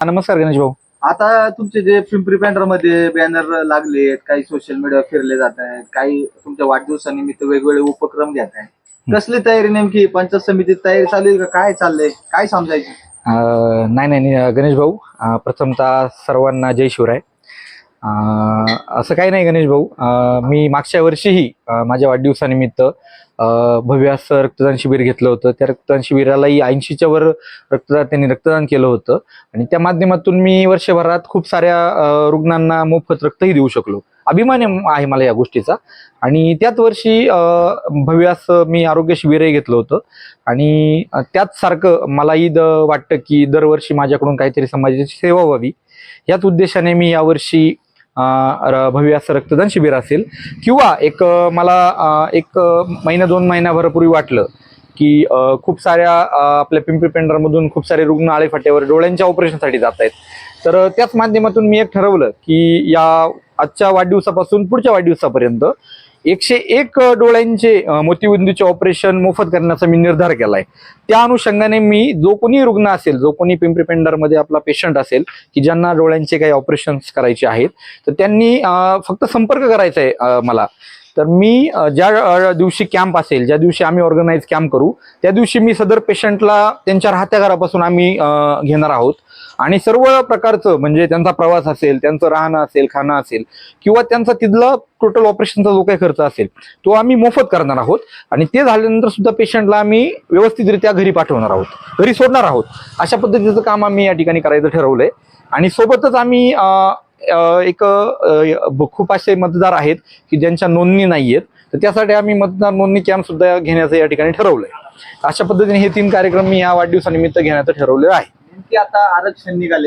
नमस्कार गणेश भाऊ. आता तुमचे जे पिंपरी पॅन्डरमध्ये बॅनर लागलेत काही सोशल मीडिया फिरले जात आहेत काही तुमच्या वाढदिवसानिमित्त वेगवेगळे उपक्रम घेत आहेत कसली तयारी नेमकी? पंचायत समितीत तयारी चालू आहे का? काय चाललंय? काय समजायचं? नाही नाही गणेश भाऊ प्रथमतः सर्वांना जय शिवराय. असं काही नाही गणेश भाऊ. मी मागच्या वर्षीही माझ्या वाढदिवसानिमित्त भव्य असं रक्तदान शिबिर घेतलं होतं. त्या रक्तदान शिबिरालाही ऐंशीच्या वर रक्तदान त्यांनी रक्तदान केलं होतं. आणि त्या माध्यमातून मी वर्षभरात खूप साऱ्या रुग्णांना मोफत रक्तही देऊ शकलो. अभिमान आहे मला या गोष्टीचा. आणि त्याच वर्षी भव्य असं मी आरोग्य शिबिरही घेतलं होतं. आणि त्याच सारखं मलाही द वाटतं की दरवर्षी माझ्याकडून काहीतरी समाजाची सेवा व्हावी. याच उद्देशाने मी यावर्षी भव्य असं रक्तदान शिबिर असेल. किंवा एक मला एक महिना दोन महिन्याभरापूर्वी वाटलं की खूप साऱ्या आपल्या पिंपरी पेंढरमधून खूप सारे रुग्ण आळेफाट्यावर डोळ्यांच्या ऑपरेशनसाठी जात आहेत तर त्याच माध्यमातून मी एक ठरवलं की या आजच्या वाढदिवसापासून पुढच्या वाढदिवसापर्यंत एकशे एक डोळ्यांचे मोतीबिंदूचे ऑपरेशन मोफत करण्याचा मी निर्धार केलाय. त्या अनुषंगाने मी जो कोणी रुग्ण असेल जो कोणी पिंपरी पेंडरमध्ये आपला पेशंट असेल की ज्यांना डोळ्यांचे काही ऑपरेशन्स करायचे आहेत तर त्यांनी फक्त संपर्क करायचा आहे मला. तर मी ज्या दिवशी कॅम्प असेल ज्या दिवशी आम्ही ऑर्गनाईज कॅम्प करू त्या दिवशी मी सदर पेशंटला त्यांच्या राहत्या घरापासून आम्ही घेणार आहोत. आणि सर्व प्रकारचं म्हणजे त्यांचा प्रवास असेल त्यांचं राहणं असेल खाणं असेल किंवा त्यांचा तिथला टोटल ऑपरेशनचा जो काही खर्च असेल तो आम्ही मोफत करणार आहोत. आणि ते झाल्यानंतर सुद्धा पेशंटला आम्ही व्यवस्थितरित्या घरी पाठवणार आहोत. घरी सोडणार आहोत. अशा पद्धतीचं काम आम्ही या ठिकाणी करायचं ठरवलंय. आणि सोबतच आम्ही एक खूप असे मतदार आहेत की ज्यांच्या नोंदणी नाही आहेत तर त्यासाठी आम्ही मतदार नोंदणी कॅम्प सुद्धा घेण्याचं या ठिकाणी ठरवलंय. अशा पद्धतीने हे तीन कार्यक्रम मी या वाढदिवसानिमित्त घेण्याचं ठरवलेलं आहे. नेमकी आता आरक्षण निघाले